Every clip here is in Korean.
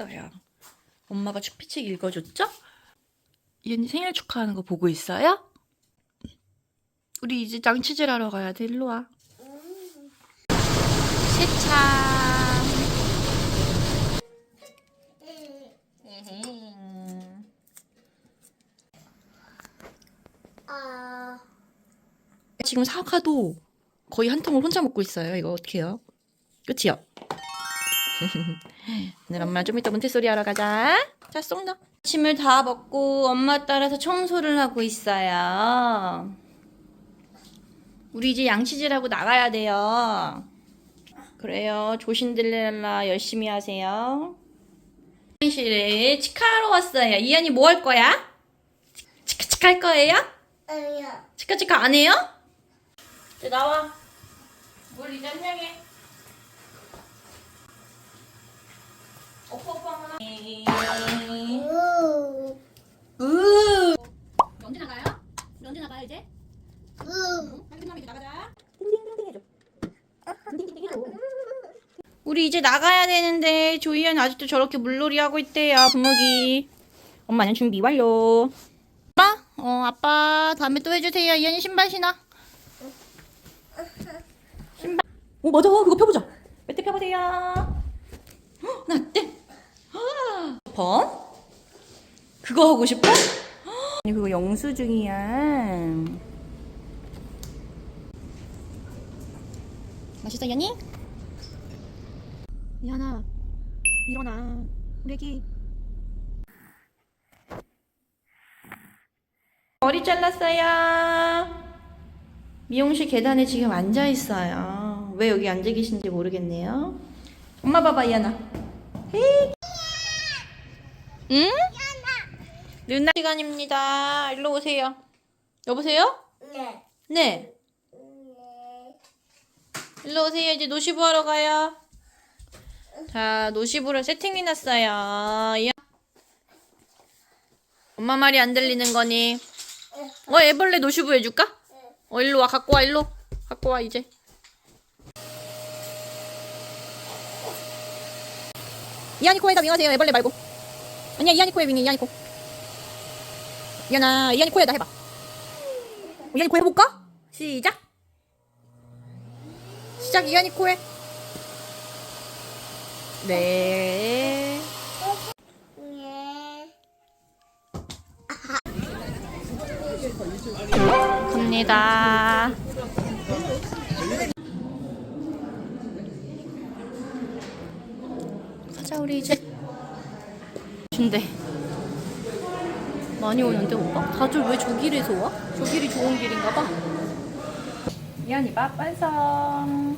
했어요. 엄마가 축피책 읽어줬죠? 이언니 생일 축하하는 거 보고 있어요? 우리 이제 양치질 하러 가야 돼. 일로 와. 세차. 아, 지금 사과도 거의 한 통을 혼자 먹고 있어요. 이거 어떻게 해요? 끝이요? 오늘 엄마 좀 이따 몬테소리 하러 가자. 자, 쏙 넣어. 침을 다 먹고 엄마 따라서 청소를 하고 있어요. 우리 이제 양치질하고 나가야 돼요. 그래요. 조신들렐라 열심히 하세요. 화장실에 치카하러 왔어요. 이한이 뭐 할 거야? 치카치카 할 거예요? 아니야. 치카치카 안 해요? 이제 나와. 물 이제 한 명에. 오빠 오빠 하나. 우, 으. 언제 나가요? 언제 나가요 이제? 우. 끝나면 이제 나가자. 띵띵띵띵 해줘. 띵띵띵 해줘. 우리 이제 나가야 되는데 조이현 아직도 저렇게 물놀이 하고 있대요 부모기. 엄마는 준비 완료. 아빠? 어 아빠 다음에 또 해주세요. 이현이 신발 신어. 신발. 오 맞아 그거 펴보자. 몇대 펴보세요. 헉, 하나 때. 번? 그거 하고 싶어? 아니 그거 영수증이야. 맛있어 연이? 미안아 일어나 우리 애기 머리 잘랐어요. 미용실 계단에 지금 앉아 있어요. 왜 여기 앉아 계신지 모르겠네요. 엄마 봐봐 이하나. 헤이. 응? 누나 시간입니다. 일로 오세요. 여보세요? 네. 네. 네. 일로 오세요. 이제 노시부 하러 가요. 자, 노시부를 세팅해 놨어요. 이하- 엄마 말이 안 들리는 거니? 어, 애벌레 노시부 해줄까? 어, 일로 와. 갖고 와, 일로. 갖고 와, 이제. 이한이 코에다 윙하세요. 애벌레 말고. 아니야, 이한이 코에 윙해, 이한이 코. 이한아, 이한이 코에다 해봐. 어, 이한이 코 해볼까? 시작. 시작, 이한이 코에. 네. 네. 갑니다. 가자 우리 이제. 준대. 많이 오는데 오빠? 다들 왜 저 길에서 와? 저 길이 좋은 길인가 봐. 미안이 밥 완성.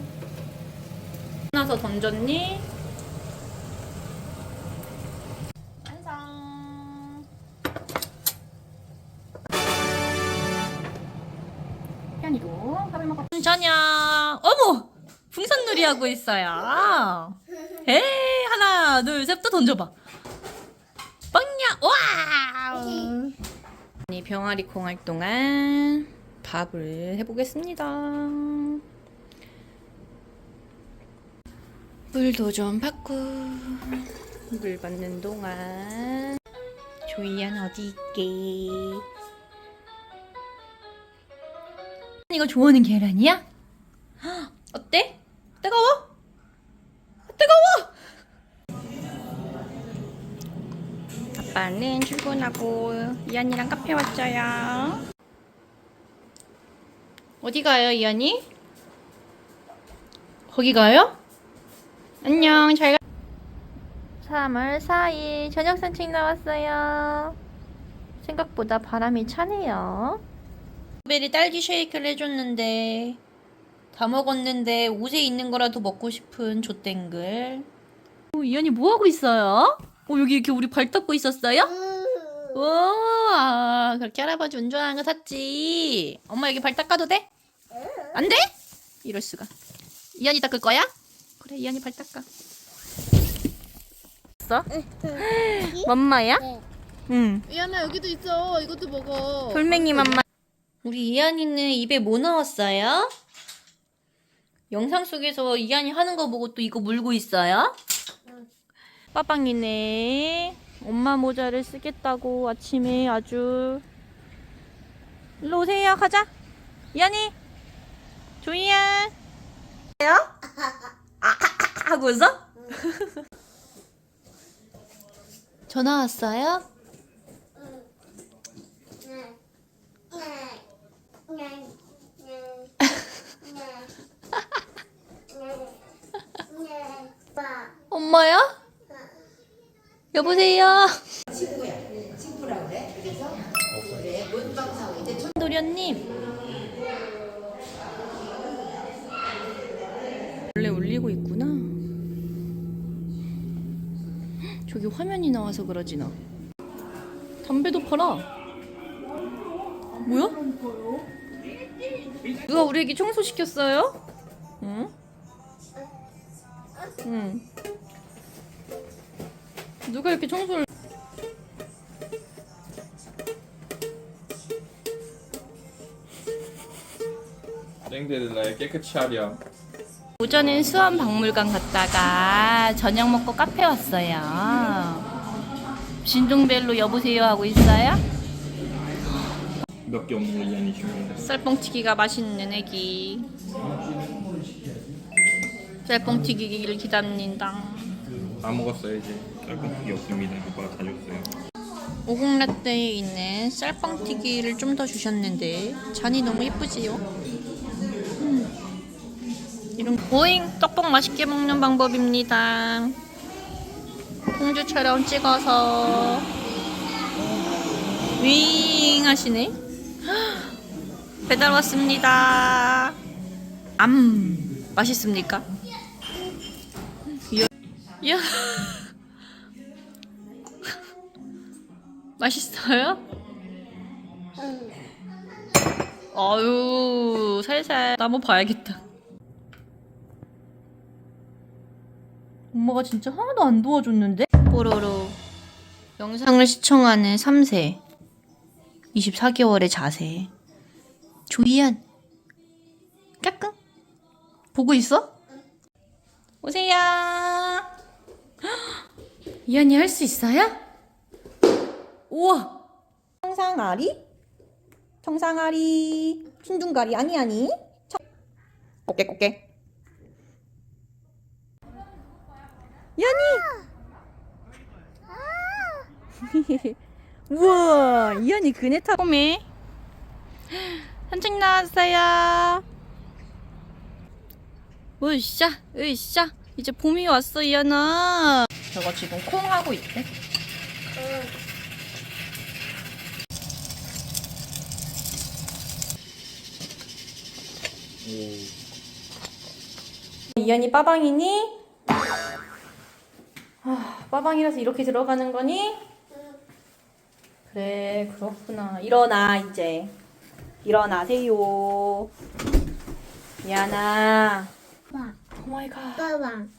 나서 던졌니? 완성. 현이도 밥을 먹어. 저녁. 어머! 풍선놀이 하고 있어요. 에 하나, 둘, 셋, 또 던져봐. 빵야! 와! 이 병아리 콩할 동안 밥을 해보겠습니다. 물도 좀 받고 물 받는 동안 조이안 어디 있게? 이거 좋아하는 계란이야? 헉, 어때? 아빠는 출근하고 이한이랑 카페 왔어요. 어디 가요, 이한이? 거기 가요? 안녕, 잘 가. 3월 4일 저녁 산책 나왔어요. 생각보다 바람이 차네요. 베리 딸기 쉐이크를 해줬는데 다 먹었는데 옷에 있는 거라도 먹고 싶은 조땡글. 어, 이한이 뭐 하고 있어요? 어, 여기 이렇게 우리 발 닦고 있었어요? 우. 와, 그렇게 할아버지 운전하는 거 샀지. 엄마 여기 발 닦아도 돼? 안 돼? 이럴 수가. 이한이 닦을 거야? 그래, 이한이 발 닦아. 써? 맘마야? 네. 응. 미안아 여기도 있어 이것도 먹어 돌멩이 맘마. 우리 이한이는 입에 뭐 넣었어요? 영상 속에서 이한이 하는 거 보고 또 이거 물고 있어요? 빠방이네. 엄마 모자를 쓰겠다고 아침에 아주. 일로 오세요. 가자. 이안이. 조이안. 요? 아, 하고 있어? 전화 왔어요? 엄마야? 여보세요? 도련님. 원래 울리고 있구나. 저기 화면이 나와서 그러지 나 담배도 팔아? 뭐야? 누가 우리 애기 청소 시켰어요? 응? 응 누가 이렇게 청소를 땡들을 날 깨끗이 하렴. 오전엔 수원 박물관 갔다가 저녁 먹고 카페 왔어요. 진동벨로 여보세요 하고 있어요? 몇 개 없는 거 중요해. 쌀뻥튀기가 맛있는 애기. 쌀뻥튀기를 기다린다. 다 먹었어요 이제. 쌀국이 없습니다. 아빠가 다 줬어요. 오곡 라떼에 있는 쌀뻥튀기를 좀 더 주셨는데 잔이 너무 예쁘지요? 음. 이런 오잉 떡볶 맛있게 먹는 방법입니다. 공주처럼 찍어서 윙 하시네. 헉, 배달 왔습니다. 암 맛있습니까? 이야. 맛있어요? 아유 살살. 나무 봐야겠다. 엄마가 진짜 하나도 안 도와줬는데? 뽀로로. 영상을 시청하는 3세. 24개월의 자세. 조이안. 까꿍. 보고 있어? 오세요. 이안이 할 수 있어요? 우와! 청상아리? 청상아리. 춘둥가리 아니 아니. 청... 꽃게 꽃게. 이안이! 우와! 이안이 그네 타. 꼬미. 산책 나왔어요. 으쌰, 으쌰. 이제 봄이 왔어, 이안아. 저거 지금 콩 하고 있대. 이현이 빠방이니? 아, 빠방이라서 이렇게 들어가는 거니? 그래, 그렇구나. 일어나, 이제. 일어나세요. 미안아. 와, 오 마이 갓. 빠방.